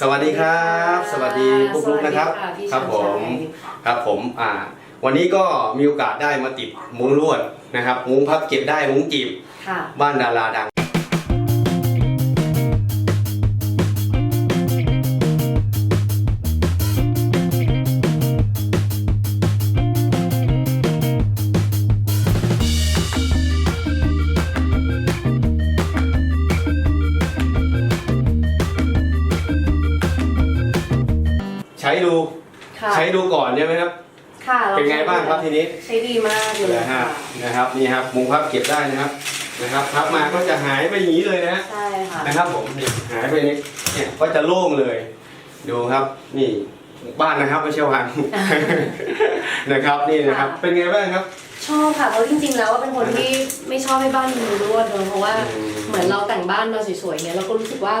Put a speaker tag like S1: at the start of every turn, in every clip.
S1: สวัสดีครับ สวัสดีปุ๊กลุกนะครับ
S2: สวัสดีค่ะพี่
S1: ครับผม
S2: ชัย
S1: ครับผมอ่าวันนี้ก็มีโอกาสได้มาติดมุ้งลวดนะครับ มุ้งพับเก็บได้มุ้งจีบ
S2: ค่ะ
S1: บ้านดาราดัง ช้ดู
S2: ค่ะ
S1: ใช้ดูก่อนใช่ไหมครับ
S2: ค่ะร
S1: เป็นไงบ้างครับทีนี้
S2: ใช้ดีมากเลย
S1: นะฮะ
S2: ค่ะ
S1: นะครับนี่ครับมุ้งพับเก็บได้นะครับนะครับพับมาก็จะหายไปอย่างนี้เลยนะฮะ
S2: ใช่ค่ะ
S1: นะครับผมนี่หายไปนี่เนี่ยก็จะโล่งเลย ดูครับนี่บ้านนะครับไม่ใช่วัง นะครับนี่นะครับเป็นไงบ้างครับ
S2: ชอบค่ะเพราะจริงๆแล้วว่าเป็นคนที่ไม่ชอบให้บ้านมีมุงลวดเลยเพราะว่า
S1: อืม
S2: เหมือนเราแต่งบ้านมาสวยๆเนี่ยเราก็รู้สึกว่า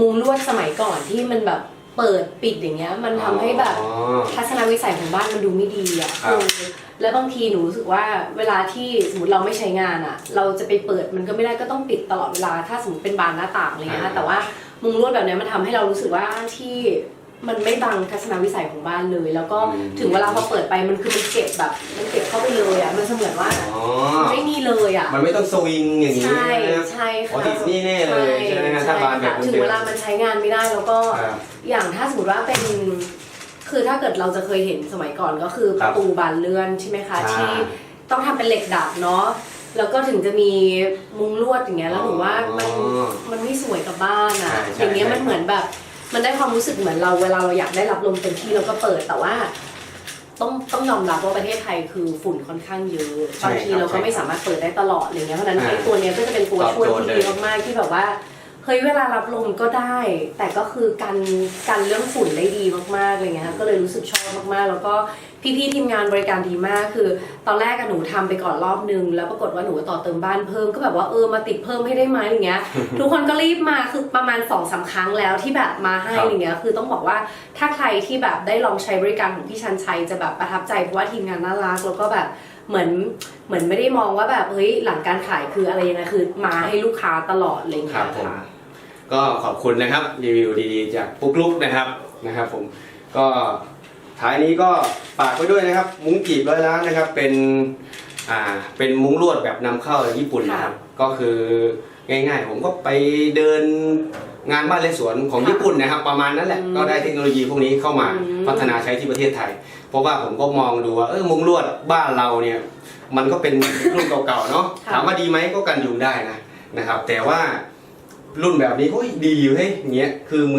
S2: มุงลวดสมัยก่อนที่มันแบบ เปิดปิดอย่างเงี้ยมันทำให้แบบ
S1: อ๋อ
S2: ทัศนวิสัยของบ้านมันดูไม่ดีอะ
S1: ครับ
S2: เออแล้วบางทีหนูรู้สึกว่าเวลาที่สมมติเราไม่ใช้งานอะ เราจะไปเปิดมันก็ไม่ได้ก็ต้องปิดตลอดเวลา ถ้าสมมติเป็นบานหน้าต่างอะไรเงี้ย
S1: อ่า
S2: ค่ะแต่ว่ามุงลวดแบบเนี้ยมันทำให้เรารู้สึกว่าที่ มันไม่บังทัศนวิสัยของบ้านเลย แล้วก็ถึงเวลาพอเปิดไปมันคือมันเก็บแบบ มันเก็บเข้าไปเลยอะมันเสมือนว่า
S1: อ๋อ
S2: มันไม่มีเลยอะ
S1: มันไม่ต้องสวิงอย่างนี้
S2: ใช่
S1: นะครับ
S2: ใช่
S1: อ๋อ
S2: ค่ะ
S1: ติดนี่แน่เลยใช่ไหมฮะถ้าบานแบบ
S2: ถึง
S1: เดิม
S2: เวลามันใช้งานไม่ได้แล้วก็
S1: ครับ
S2: อย่างถ้าสมมติว่าเป็น คือถ้าเกิดเราจะเคยเห็นสมัยก่อนก็คือ
S1: ค
S2: ป
S1: รับ
S2: ระตูบานเลื่อนใช่ไหมคะ
S1: ใช่
S2: ที่ต้องทำเป็นเหล็กดัดเนาะแล้วก็ถึงจะมีมุงลวดอย่างเงี้ยแล้วหนูว่ามัน
S1: อ๋อ
S2: มันไม่สวยกับบ้านอะ
S1: ใช่ใช่
S2: อย่างเงี้ย
S1: ใช่
S2: มันเหมือนแบบ มันได้ความรู้สึกเหมือนเราเวลาเราอยากได้รับลมเต็มที่เราก็เปิดแต่ว่า ต้องต้องยอมรับว่าประเทศไทยคือฝุ่นค่อนข้างเยอะ
S1: ใช่
S2: บางที
S1: ครับ
S2: เราก็ไม่
S1: ใช่ครับ
S2: สามารถเปิดได้ตลอดอะไรเงี้ยเพราะฉะนั้น
S1: อ่า
S2: ไอ้ตัวเนี้ยก็จะเป็นตัว
S1: ตอบ
S2: ช่วย
S1: โจทย์
S2: ที่
S1: เลย
S2: ดีมากๆที่แบบว่า เฮ้ยเวลารับลมก็ได้ แต่ก็คือกันกันเรื่องฝุ่นได้ดีมากๆอะไรเงี้ยค่ะก็เลยรู้สึกชอบมากๆ แล้วก็พี่ๆทีมงานบริการดีมากคือ ตอนแรกอะหนูทำไปก่อนรอบนึง แล้วปรากฏว่าหนูต่อเติมบ้านเพิ่มก็แบบว่าเออมาติดเพิ่มให้ได้ไหมอย่างเงี้ย ทุกคนก็รีบมาคือประมาณ2อสาครั้งแล้วที่แบบมาให้
S1: ครับ
S2: อย่างเงี้ยคือต้องบอกว่าถ้าใครที่แบบได้ลองใช้บริการของพี่ชันชัยจะแบบประทับใจเพราะว่าทีมงานน่ารักแล้วก็แบบเหมือนเหมือนไม่ได้มองว่าแบบเฮ้ยหลังการขายคืออะไรยังไงคือมาให้ลูกค้าตลอดอะไรอย่าง
S1: ครั
S2: เงี้
S1: บ
S2: ย
S1: ผม
S2: ค่ะ
S1: ก็ขอบคุณนะครับรีวิวดีๆ จากปุ๊กลุกนะครับนะครับผมก็ท้ายนี้ก็ฝากไว้ด้วยนะครับ มุ้งกีบร้อยล้านนะครับเป็นอ่าเป็นมุ้งลวดแบบนำเข้าจากญี่ปุ่นนะครับก็คือง่ายๆ ผมก็ไปเดินงานบ้านและสวนของ
S2: ค่ะ
S1: ญี่ปุ่นนะครับ ประมาณนั้นแหละ
S2: อืม
S1: ก็ได้เทคโนโลยีพวกนี้เข้ามา
S2: อืม
S1: พัฒนาใช้ที่ประเทศไทย เพราะว่าผมก็มองดูว่าเออมุ้งลวดบ้านเราเนี่ยมันก็เป็นรุ่นเก่าๆเนาะ
S2: ค่ะ
S1: ถามว่าดีไหมก็กันยุงได้นะนะครับ แต่ว่า รุ่นแบบนี้ก็ดีอยู่เฮ้ยอย่างเงี้ยคือ